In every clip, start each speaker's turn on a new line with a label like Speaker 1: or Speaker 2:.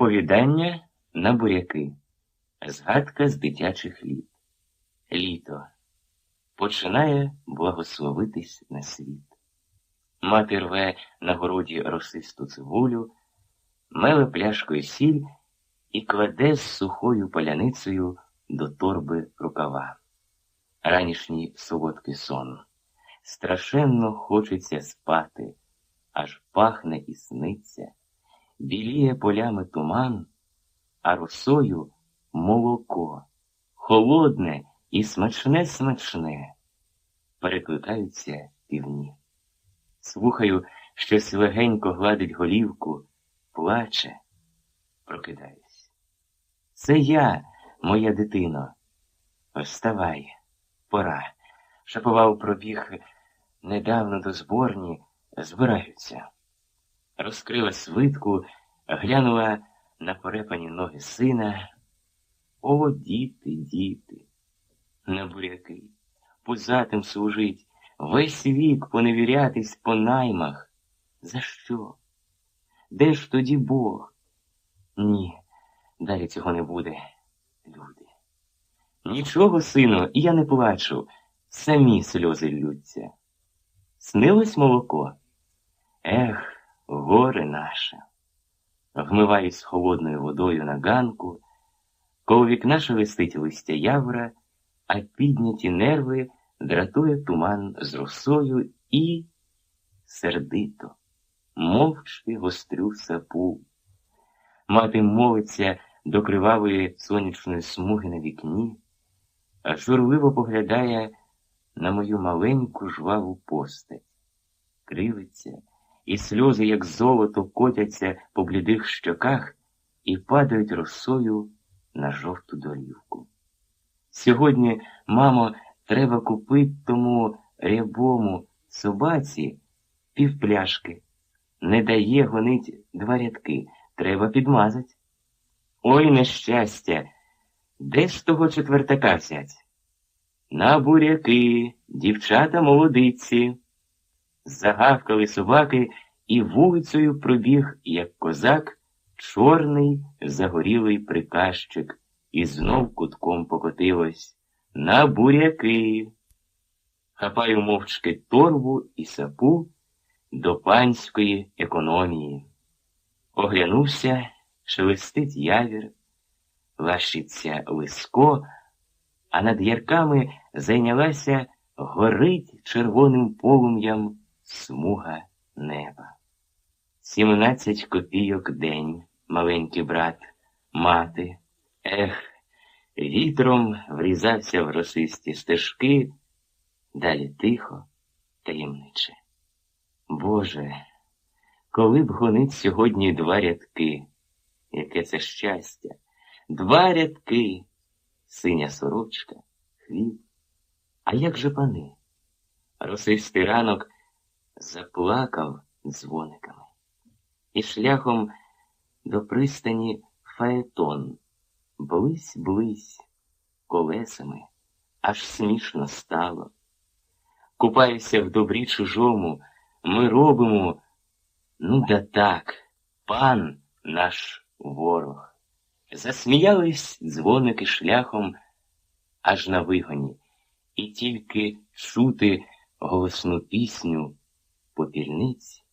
Speaker 1: Оповідання на буряки. Згадка з дитячих літ. Літо починає благословитись на світ. Мати рве на городі росисту цибулю, меле пляшкою сіль і кладе з сухою паляницею до торби рукава. Ранішній солодкий сон. Страшенно хочеться спати, аж пахне і сниться біліє полями туман, а росою молоко, холодне і смачне смачне, перекликаються півні. Слухаю, щось легенько гладить голівку, плаче, прокидаюсь. Це я, моя дитино. Вставай, пора. Шапував пробіг недавно до зборні, збираються розкрила свитку, глянула на порепані ноги сина. О, діти, діти, на буряки, пузатим служить, весь вік поневірятись по наймах. За що? Де ж тоді Бог? Ні, далі цього не буде, люди. Нічого, сину, я не плачу, самі сльози ллються. Снилось молоко? Ех, горе наше. Вмиваюсь холодною водою на ганку, коло вікна шелестить листя явра, а підняті нерви дратує туман з росою і сердито, мовчки гострю сапу. Мати молиться до кривавої сонячної смуги на вікні, а журливо поглядає на мою маленьку жваву постать, кривиться і сльози, як золото, котяться по блідих щоках і падають росою на жовту дорівку. Сьогодні, мамо, треба купити тому рябому собаці півпляшки. Не дає гонить два рядки, треба підмазать. Ой, нещастя, де ж того четвертака взять? На буряки, дівчата молодиці. Загавкали собаки, і вулицею пробіг, як козак, чорний загорілий приказчик, і знов кутком покотилось на буряки. Хапаю мовчки торбу і сапу до панської економії. Оглянувся, шелестить явір, лащиться лиско, а над ярками зайнялася горить червоним полум'ям смуга неба. Сімнадцять копійок день, маленький брат, мати, ех, вітром врізався в росисті стежки, далі тихо, таємниче. Боже, коли б гонить сьогодні два рядки, яке це щастя, два рядки, синя сорочка, хліб. А як же пани? Росистий ранок заплакав дзвониками. І шляхом до пристані фаетон, близь близь колесами, аж смішно стало. Купаюся в добрі чужому, ми робимо, ну да так, пан наш ворог. Засміялись дзвоники шляхом аж на вигоні, і тільки чути голосну пісню попільниць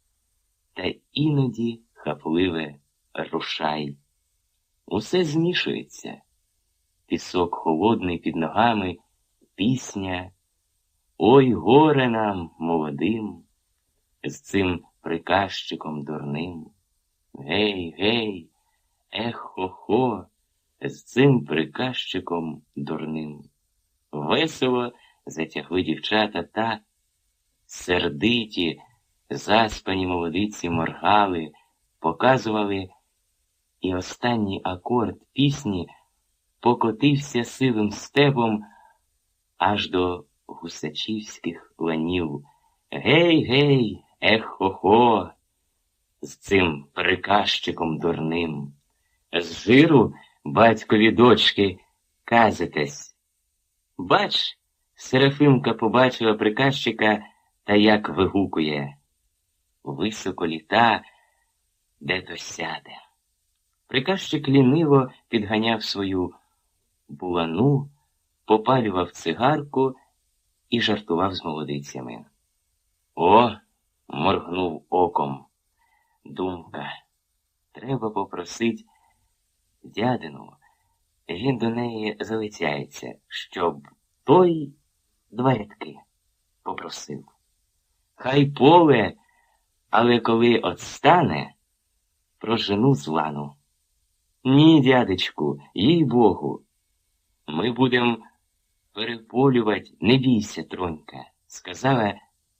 Speaker 1: та іноді хапливе рушай. Усе змішується, пісок холодний під ногами, пісня. Ой горе нам, молодим, з цим приказчиком дурним. Гей, гей, ехо-хо, з цим приказчиком дурним. Весело затягли дівчата та сердиті Заспані молодиці моргали, показували, і останній акорд пісні покотився сивим степом аж до гусачівських ланів. Гей, гей, ехо-хо, з цим приказчиком дурним. З жиру батькові дочки казитесь. Бач, Серафимка побачила приказчика та як вигукує високо літа, де то сяде. Приказчик ліниво підганяв свою булану, попалював цигарку і жартував з молодицями. О, моргнув оком. Думка. Треба попросить дядину. Він до неї залицяється, щоб той два рядки попросив. Хай поле, але коли отстане, прожену з лану. Ні, дядечку, їй Богу. Ми будем переполювати, не бійся, тронька, сказала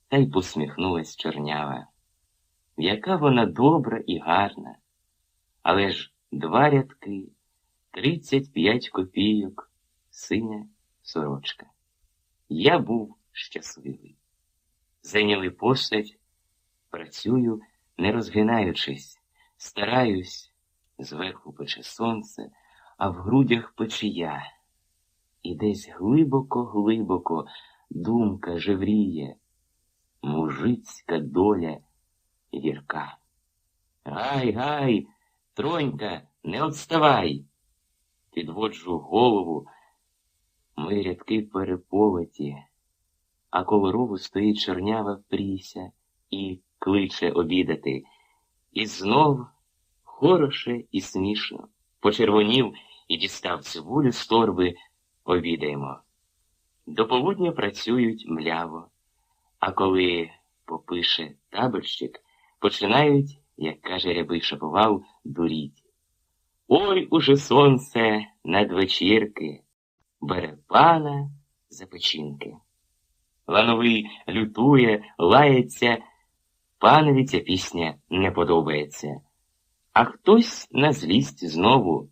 Speaker 1: та й посміхнулась чорнява. Яка вона добра і гарна, але ж два рядки, тридцять п'ять копійок, синя сорочка. Я був щасливий. Зайняли постать, працюю, не розгинаючись, стараюсь, зверху пече сонце, а в грудях печія. І десь глибоко-глибоко думка жевріє, мужицька доля гірка. Гай, гай, тронька, не отставай. Підводжу голову, ми рядки переполоті, а коло рову стоїть чорнява пріся і кличе обідати. І знов хороше і смішно. Почервонів і дістав цибулю з торби, обідаємо. До полудня працюють мляво, а коли попише таборщик, починають, як каже рябий шаповал, дуріть. Ой уже сонце надвечірки, бере пана за печінки. Лановий лютує, лається, панові ця пісня не подобається. А хтось на злість знову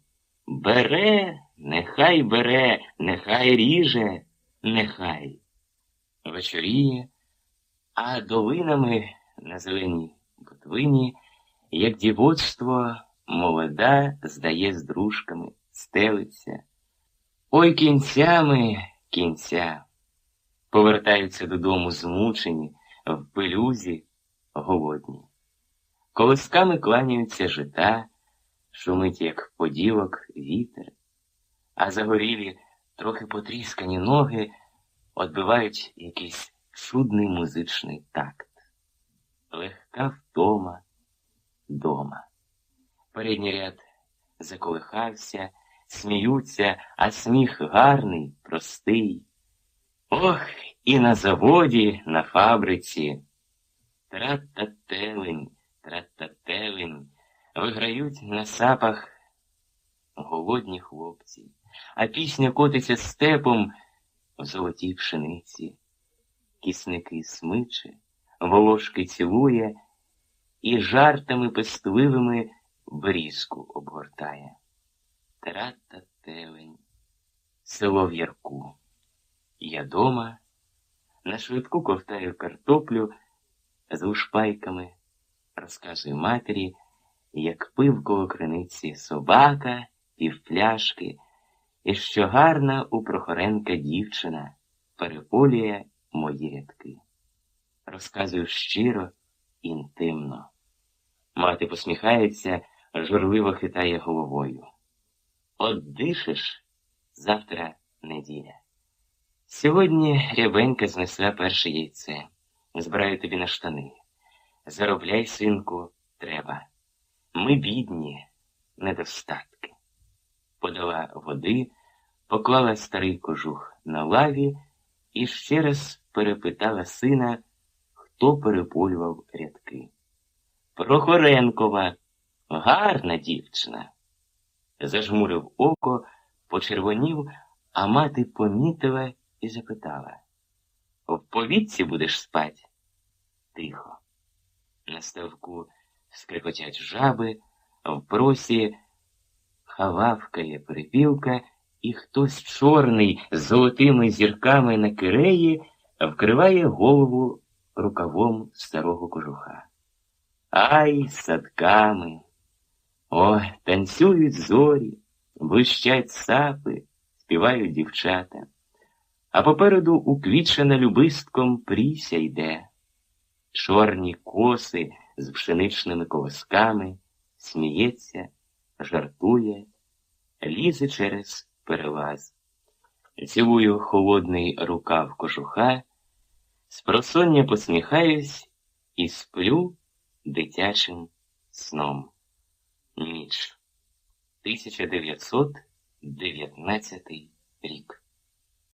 Speaker 1: бере, нехай бере, нехай ріже, нехай. Вечоріє, а долинами на зеленій ботвині, як дівоцтво, молода здає з дружками, стелиться. Ой кінцями кінця. Повертаються додому змучені, в пилюзі, голодні. Колисками кланяються жита, шумить, як поділок, вітер, а загорілі, трохи потріскані ноги отбивають якийсь чудний музичний такт. Легка втома дома. Передній ряд заколихався, сміються, а сміх гарний, простий. Ох, і на заводі, на фабриці. Тра-та-телень, тра-та-телень, виграють на сапах голодні хлопці, а пісня котиться степом в золотій пшениці. Кісники смиче, волошки цілує і жартами пестливими брізку обгортає. Тра-та-телень, село в ярку. Я дома на швидку ковтаю картоплю з ушпайками, розказую матері, як пив коло криниці собака, півпляшки, і що гарна у Прохоренка дівчина переполює мої рядки. Розказую щиро, інтимно. Мати посміхається, журливо хитає головою. От дишиш завтра неділя. Сьогодні рябенька знесла перше яйце. Збираю тобі на штани. Заробляй, синку, треба. Ми бідні, недостатки. Подала води, поклала старий кожух на лаві і ще раз перепитала сина, хто переполював рядки. Прохоренкова, гарна дівчина. Зажмурив око, почервонів, а мати помітила і запитала. В повітці будеш спать? Тихо. На ставку скрикотять жаби, в просі хававкає перепілка, і хтось чорний з золотими зірками на киреї вкриває голову рукавом старого кожуха. Ай, садками. О, танцюють зорі, блищать сапи, співають дівчата а попереду уквічена любистком пріся йде, чорні коси з пшеничними колосками, сміється, жартує, лізе через перелаз. Цілую холодний рукав кожуха, спросоння посміхаюсь і сплю дитячим сном. Ніч. 1919 рік.